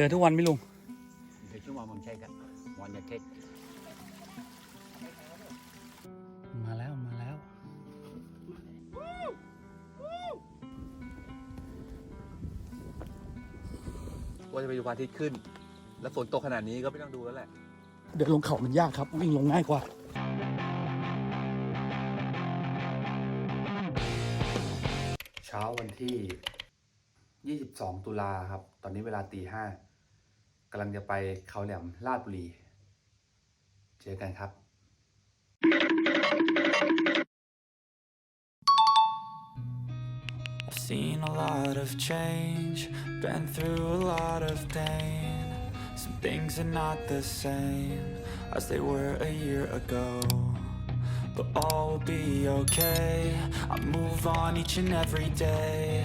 ดินทุกวันไหม่ลุง Thì chúng mà mình xây cả mọi nhà kết มาแล้วมาแล้ว ว่าจะไปดูพระอาทิตย์ขึ้น แล้วฝนตกขนาดนี้ก็ไม่ต้องดูแล้วแหละ เดินลงเขามันยากครับ วิ่งลงง่ายกว่า เช้าวันที่ 22 ตุลาครับ ตอนนี้เวลาตีห้า กำลังจะไปเขาแหลมลาดบุรี เจอกันครับ seen a lot of change, been through a lot of pain. Some things are not the same as they were a year ago. But all will be okay. I move on each and every day.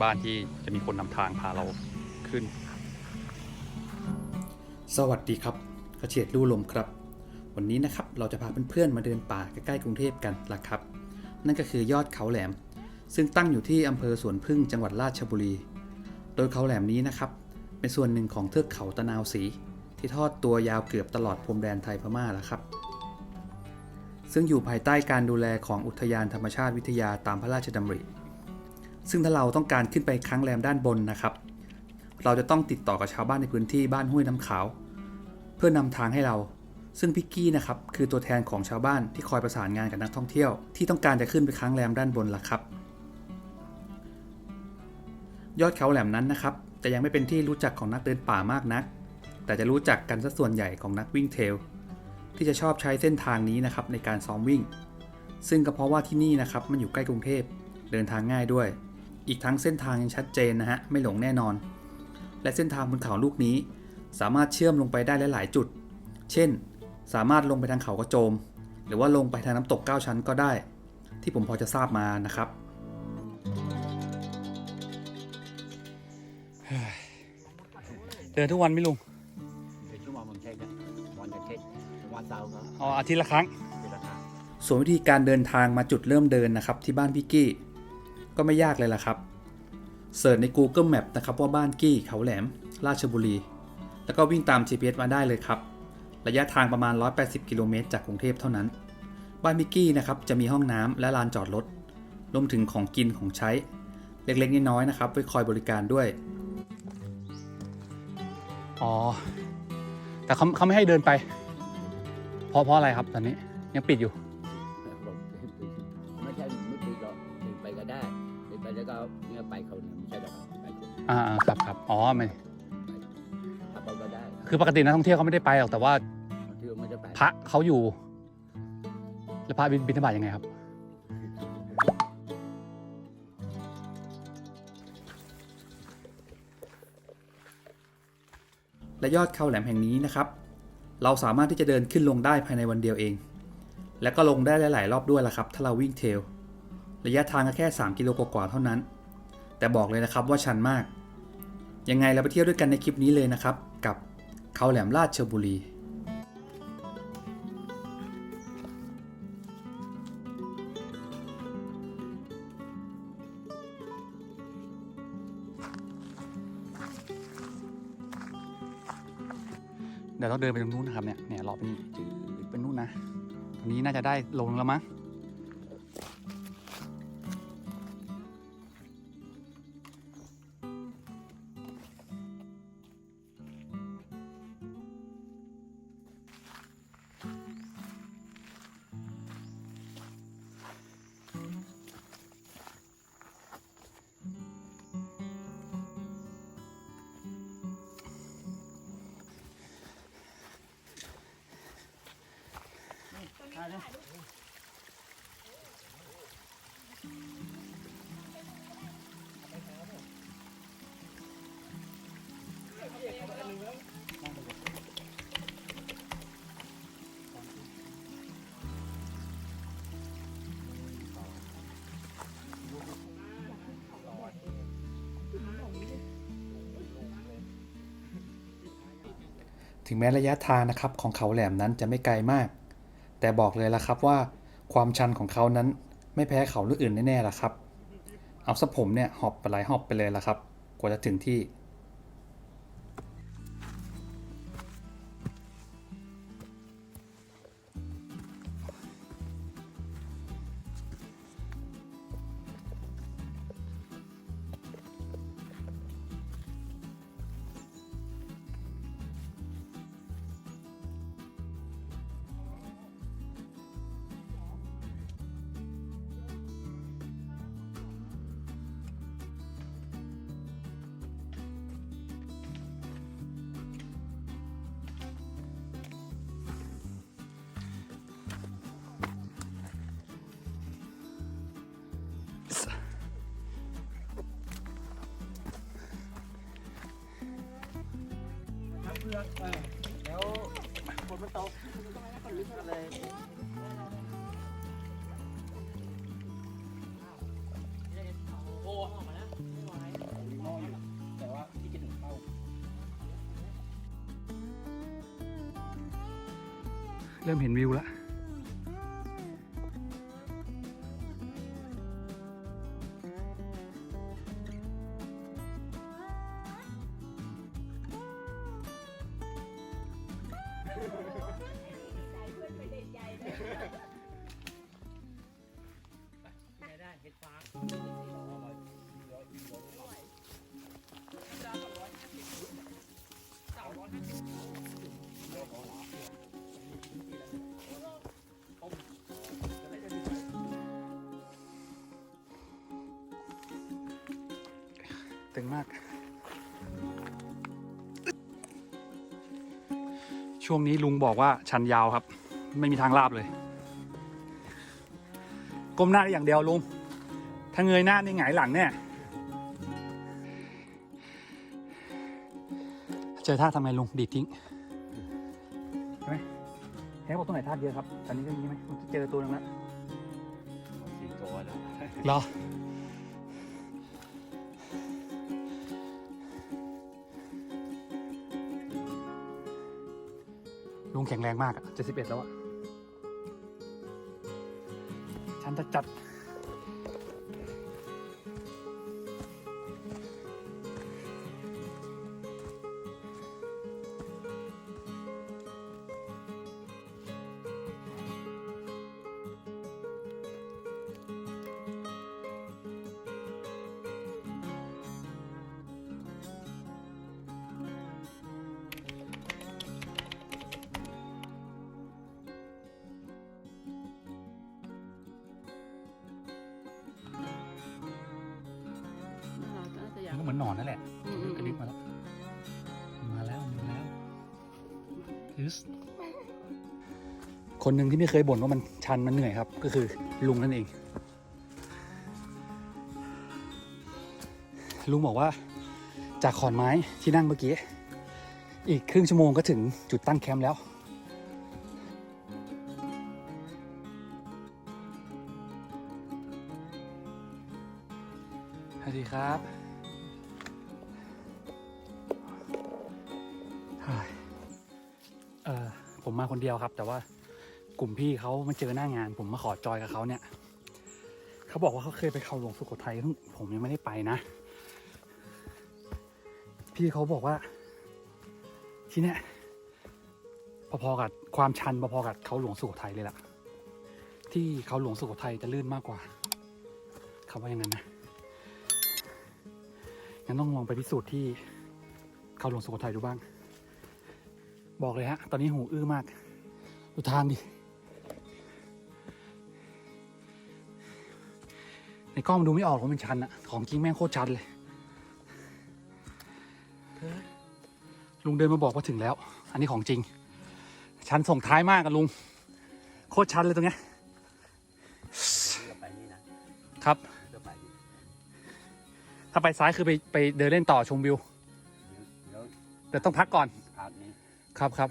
บ้านที่จะมีคนนำทางพาเราขึ้น สวัสดีครับกระเฉียดลู่ลมครับ วันนี้นะครับเราจะพาเพื่อนๆมาเดินป่าใกล้ๆกรุงเทพกันละครับ นั่นก็คือยอดเขาแหลม ซึ่งตั้งอยู่ที่อำเภอสวนพึ่งจังหวัดราชบุรี โดยเขาแหลมนี้นะครับ เป็นส่วนหนึ่งของเทือกเขาตะนาวศรีที่ทอดตัวยาวเกือบตลอดพรมแดนไทยพม่าแล้วครับ ซึ่งอยู่ภายใต้การดูแลของอุทยานธรรมชาติวิทยาตามพระราชดำริ ซึ่งถ้าเราต้องการขึ้นไปค้างแรมด้านบนนะครับ เราจะต้องติดต่อกับชาวบ้านในพื้นที่บ้านห้วยน้ำขาว เพื่อนำทางให้เรา ซึ่งพิกกี้นะครับคือตัวแทนของชาวบ้านที่คอยประสานงานกับนักท่องเที่ยว ที่ต้องการจะขึ้นไปค้างแรมด้านบนล่ะครับ ยอดเขาแหลมนั้นนะครับแต่ยังไม่เป็นที่รู้จักของนักเดินป่ามากนัก แต่จะรู้จักกันซะส่วนใหญ่ของนักวิ่งเทรลที่จะชอบใช้เส้นทางนี้นะครับในการซ้อมวิ่ง ซึ่งก็เพราะว่าที่นี่นะครับมันอยู่ใกล้กรุงเทพเดินทางง่ายด้วย อีกทั้งเส้นทางยังชัดเจนนะฮะไม่หลงแน่นอน และเส้นทางบนเขาลูกนี้ สามารถเชื่อมลงไปได้หลายๆจุด เช่น สามารถลงไปทางเขากระโจม หรือว่าลงไปทางน้ำตก 9 ชั้นก็ได้ ที่ผมพอจะทราบมานะครับเดินทุกวันไหม่ลุง Thì chúng mà mình xây cả mọi nhà kết Qua sau có อ๋ออาทิตย์ละครั้ง Thì là thang ส่วนวิธีการเดินทางมาจุดเริ่มเดินนะครับที่บ้านพี่กี้ ก็ไม่ยากเลยล่ะครับเสิร์ชใน Google Map นะครับว่าบ้านกี้เขาแหลม ราชบุรี แล้วก็วิ่งตาม GPS มาได้เลยครับ ระยะทางประมาณ 180 กิโลเมตรจากกรุงเทพเท่านั้น บ้านพี่กี้นะครับจะมีห้องน้ำและลานจอดรถรวมถึงของกินของใช้ เล็กๆน้อยๆนะครับไว้คอยบริการด้วย อ๋อ แต่เขาเขาไม่ให้เดินไป เพราะเพราะอะไรครับตอนนี้ยังปิดอยู่ อ่าอ่าครับครับอ๋อไม่ À bay cả đá คือปกตินักท่องเที่ยวเขาไม่ได้ไปหรอกแต่ว่า Thì mới sẽ bay พระเขาอยู่ แล้วพระบินบิณฑบาตยังไงครับและยอดเขาแหลมแห่งนี้นะครับ เราสามารถที่จะเดินขึ้นลงได้ภายในวันเดียวเอง และก็ลงได้หลาย ๆ รอบด้วยล่ะครับ ถ้าเราวิ่งเทรลระยะทางก็แค่ 3 กิโลกว่าๆเท่านั้น แต่บอกเลยนะครับว่าชันมาก ยังไงเราไปเที่ยวด้วยกันในคลิปนี้เลยนะครับ กับเขาแหลมราชบุรีเดี๋ยวเราเดินไปตรงนู้นนะครับเนี่ยเนี่ยเลาะไปนี่จืดไปนู่นนะตรงนี้น่าจะได้ลงแล้วมั้งาเถึงแม้ระยะทางนะครับของเขาแหลมนั้นจะไม่ไกลมาก แต่บอกเลยละครับว่าความชันของเขานั้นไม่แพ้เขาลูกอื่นแน่ๆละครับ เอาซะผมเนี่ยหอบไปหลายหอบไปเลยละครับ กว่าจะถึงที่ เริ่มเห็นวิวแล้ว ตึงมาก ช่วงนี้ลุงบอกว่าชันยาวครับ ไม่มีทางลาบเลย ก้มหน้าได้อย่างเดียวลุง ถ้าเงยหน้านี่หงายหลังเนี่ยเจอท่าทำไงลุงดีดทิ้งใช่ไหมแฮกบอกตรงไหนท่าเยอะครับ ตอนนี้ก็มีไหมผมเจอตัวนึงแล้วสี่ตัวแล้วเหรอ งแข็งแรงมากอะ71 แล้วอะฉันจะจัด นก็เหมือนหนอนนั่นแหละอืมอืมกระดิบมาแล้ว มาแล้วมาแล้วฮึสคนหนึ่งที่ไม่เคยบ่นว่ามันชันมันเหนื่อยครับ ก็คือลุงนั่นเอง ลุงบอกว่า จากขอนไม้ที่นั่งเมื่อกี้ อีกครึ่งชั่วโมงก็ถึงจุดตั้งแคมป์แล้ว สวัสดีครับ ผมมาคนเดียวครับ แต่ว่ากลุ่มพี่เขามาเจอหน้างาน ผมมาขอจอยกับเขาเนี่ยเขาบอกว่าเขาเคยไปเขาหลวงสุโขทัยซึ่งผมยังไม่ได้ไปนะ พี่เขาบอกว่า ที่เนี่ยพอๆกับความชันพอๆกับเขาหลวงสุโขทัยเลยล่ะ ที่เขาหลวงสุโขทัยจะลื่นมากกว่าเขาว่าอย่างนั้นนะงั้นต้องลองไปพิสูจน์ที่เขาหลวงสุโขทัยดูบ้าง บอกเลยฮะ ตอนนี้หูอื้อมาก ดูทางดิ ในกล้องมันดูไม่ออกว่ามันชันอะของจริงแม่งโคตรชันเลย ลุงเดินมาบอกว่าถึงแล้ว อันนี้ของจริง ชันส่งท้ายมากอะลุง โคตรชันเลยตรงเนี้ยครับ ถ้าไปซ้ายคือไปไปเดินเล่นต่อชมวิว เดี๋ยวต้องพักก่อน ครับครับ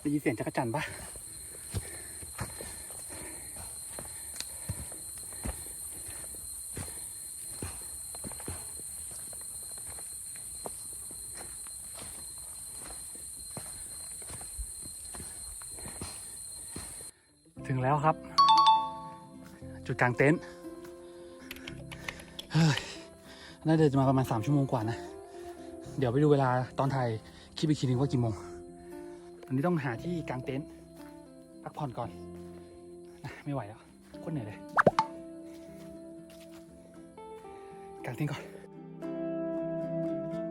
ได้ยินเสียงจักรจันปะถึงแล้วครับ จุดกลางเต็นท์ เฮ้ยน่าจะมาประมาณ 3 ชั่วโมงกว่านะ เดี๋ยวไปดูเวลาตอนถ่ายคลิปอีกทีนึงว่ากี่โมงตอนนี้ต้องหาที่กางเต็นท์พักผ่อนก่อนนะไม่ไหวแล้วโคตรเหนื่อยเลย กางเต็นท์ก่อน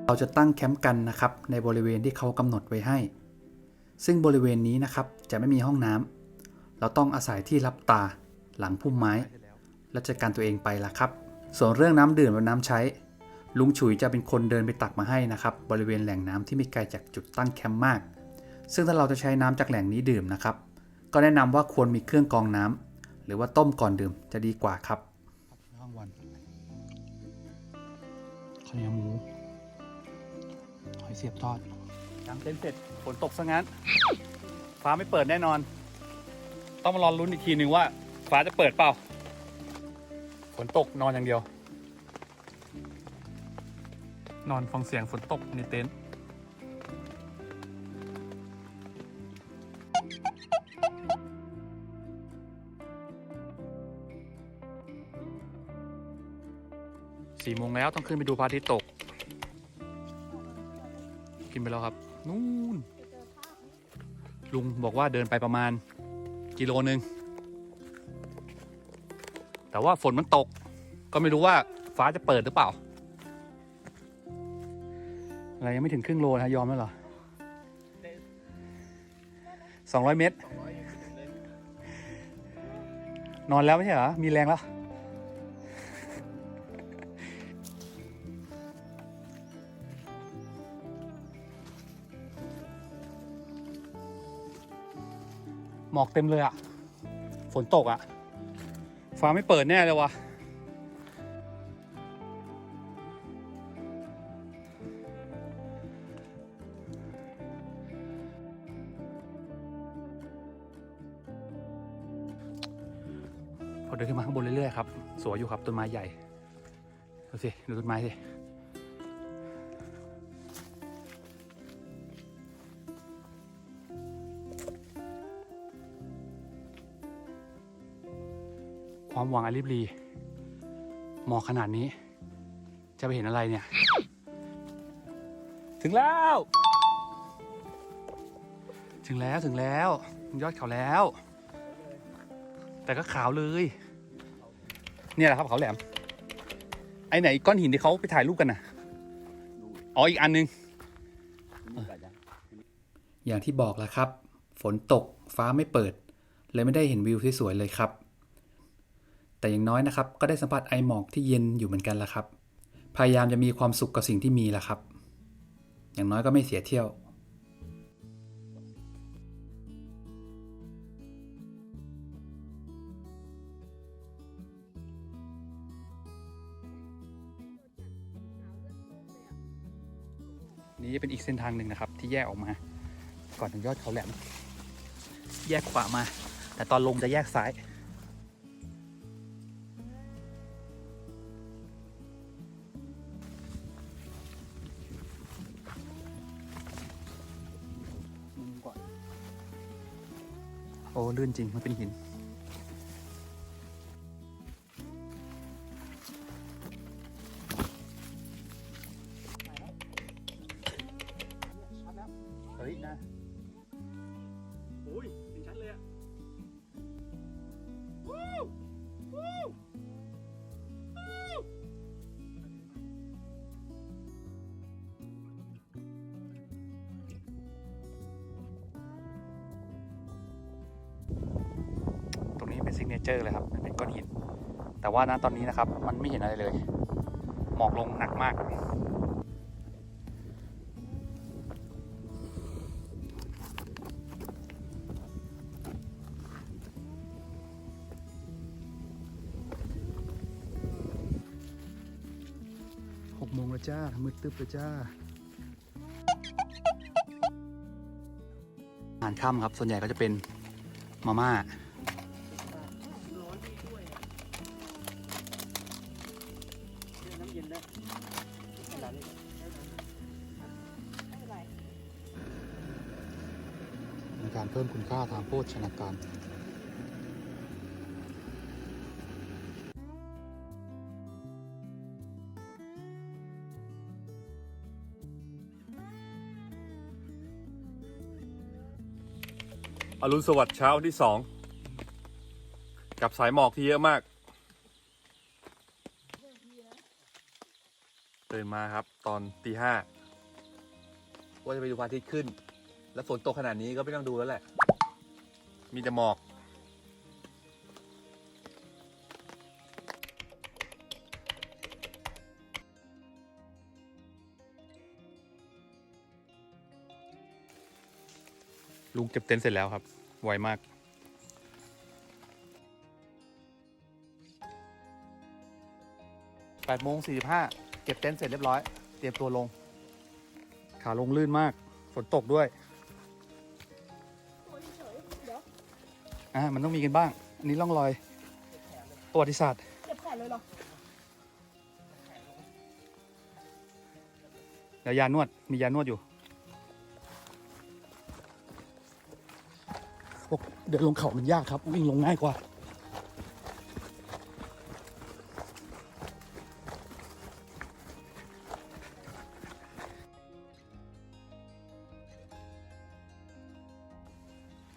เราจะตั้งแคมป์กันนะครับ ในบริเวณที่เขากำหนดไว้ให้ ซึ่งบริเวณนี้นะครับจะไม่มีห้องน้ำเราต้องอาศัยที่รับตาหลังพุ่มไม้ และจัดการตัวเองไปละครับ ส่วนเรื่องน้ำดื่มและน้ำใช้ ลุงฉุยจะเป็นคนเดินไปตักมาให้นะครับ บริเวณแหล่งน้ำที่ไม่ไกลจากจุดตั้งแคมป์มาก ซึ่งถ้าเราจะใช้น้ำจากแหล่งนี้ดื่มนะครับ ก็แนะนำว่าควรมีเครื่องกรองน้ำหรือว่าต้มก่อนดื่มจะดีกว่าครับข้างวันข้าวเหนียวหมูหอยเสียบทอดกางเต็นท์เสร็จฝนตกซะงั้น ฟ้าไม่เปิดแน่นอน ต้องมารอลุ้นอีกทีหนึ่งว่า ฟ้าจะเปิดเปล่า ฝนตกนอนอย่างเดียว นอนฟังเสียงฝนตกในเต็นท์สี่โมงแล้วต้องขึ้นไปดูพระอาทิตย์ตก กินไปแล้วครับ นู่น ลุงบอกว่าเดินไปประมาณ กิโลหนึ่ง แต่ว่าฝนมันตก ก็ไม่รู้ว่าฟ้าจะเปิดหรือเปล่า อะไรยังไม่ถึงครึ่งโลนะยอมแล้วเหรอสองร้อยเมตร นอนแล้วไม่ใช่เหรอ มีแรงแล้ว หมอกเต็มเลยอะ ฝนตกอะ ฟ้าไม่เปิดแน่เลยวะพอเดินขึ้นมาข้างบนเรื่อยๆครับ สวยอยู่ครับต้นไม้ใหญ่ ดูสิ ดูต้นไม้สิ ความหวังอาลิบรีหมอกขนาดนี้ จะไปเห็นอะไรเนี่ย ถึงแล้ว ถึงแล้วถึงแล้ว ยอดเขาแล้ว แต่ก็ขาวเลย เนี่ยแหละครับเขาแหลม ไอไหนก้อนหินที่เขาไปถ่ายรูปกันน่ะ อ๋ออีกอันนึงนี่ก็ได้อย่างที่บอกแล้วครับ ฝนตกฟ้าไม่เปิด เลยไม่ได้เห็นวิวที่สวยเลยครับ แต่อย่างน้อยนะครับ ก็ได้สัมผัสไอหมอกที่เย็นอยู่เหมือนกันละครับ พยายามจะมีความสุขกับสิ่งที่มีละครับ อย่างน้อยก็ไม่เสียเที่ยวนี่เป็นอีกเส้นทางหนึ่งนะครับ ที่แยกออกมา ก่อนถึงยอดเขาแหลม แยกขวามา แต่ตอนลงจะแยกซ้าย โอ้ลื่นจริงมันเป็นหิน ซิกเนเจอร์เลยครับมันเป็นก้อนหิน แต่ว่าณตอนนี้นะครับ มันไม่เห็นอะไรเลย หมอกลงหนักมาก หกโมงแล้วจ้า มืดตึ๊บแล้วจ้าอาหารค่ำครับ ส่วนใหญ่ก็จะเป็นมาม่า พิ่มคุณค่าทางโภชนาการอรุณสวัสดิ์เช้าที่สองกับสายหมอกที่เยอะมาก ตื่นมาครับตอนตีห้าว่าจะไปดูพระอาทิตย์ขึ้น แล้วฝนตกขนาดนี้ก็ไม่ต้องดูแล้วแหละ มีแต่หมอก ลุงเก็บเต็นท์เสร็จแล้วครับ ไวมาก 8โมง45 เก็บเต็นท์เสร็จเรียบร้อย เตรียมตัวลง ขาลงลื่นมาก ฝนตกด้วย อ่ามันต้องมีกันบ้าง อันนี้ร่องรอยประวัติศาสตร์เจ็บแขนเลยเหรอแล้วยานวดมียานวดอยู่บอกเดินลงเขามันยากครับ วิ่งลงง่ายกว่า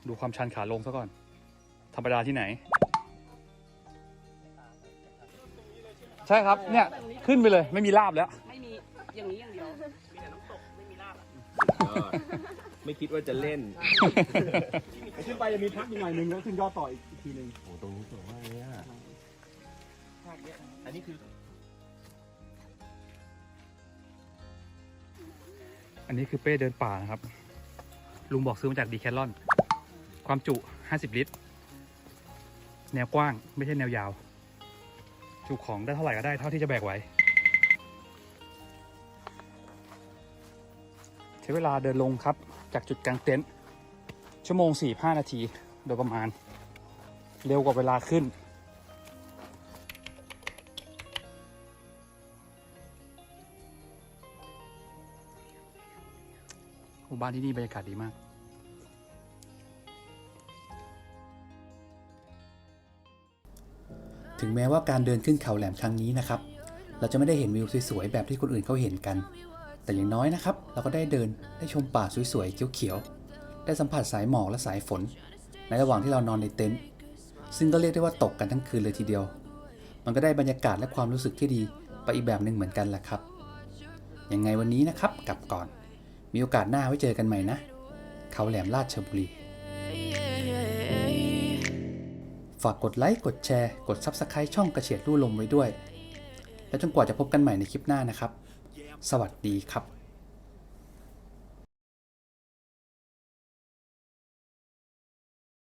ดูความชันขาลงซะก่อน ธรรมดาที่ไหน ใช่ครับเนี่ยขึ้นไปเลยไม่มีลาบแล้ว ไม่มีอย่างนี้อย่างเดียวไม่คิดว่าจะเล่น ขึ้นไปจะมีพักอีกหน่อยนึงแล้วขึ้นยอดต่ออีกทีนึงโอ้ตรงนี้สวยมากเลยอะอันนี้คือ อันนี้คือเป้เดินป่านะครับ ลุงบอกซื้อมาจากดีแคทลอน ความจุ 50 ลิตร แนวกว้างไม่ใช่แนวยาว จุของได้เท่าไหร่ก็ได้เท่าที่จะแบกไหวใช้เวลาเดินลงครับจากจุดกลางเต็นท์ชั่วโมง 45 นาทีโดยประมาณ เร็วกว่าเวลาขึ้น หมู่บ้านที่นี่บรรยากาศดีมาก ถึงแม้ว่าการเดินขึ้นเขาแหลมครั้งนี้นะครับ เราจะไม่ได้เห็นวิวสวยๆแบบที่คนอื่นเขาเห็นกัน แต่อย่างน้อยนะครับ เราก็ได้เดินได้ชมป่าสวยๆเขียวๆได้สัมผัสสายหมอกและสายฝน ในระหว่างที่เรานอนในเต็นท์ซึ่งก็เรียกได้ว่าตกกันทั้งคืนเลยทีเดียว มันก็ได้บรรยากาศและความรู้สึกที่ดีไปอีกแบบหนึ่งเหมือนกันแหละครับยังไงวันนี้นะครับกลับก่อน มีโอกาสหน้าไว้เจอกันใหม่นะ เขาแหลมราชบุรีากกดไลค์ กดแชร์ กด Subscribe ช่องกระเฉียดรู่ลมไว้ด้วย และจนกว่าจะพบกันใหม่ในคลิปหน้านะครับ สวัสดีครับ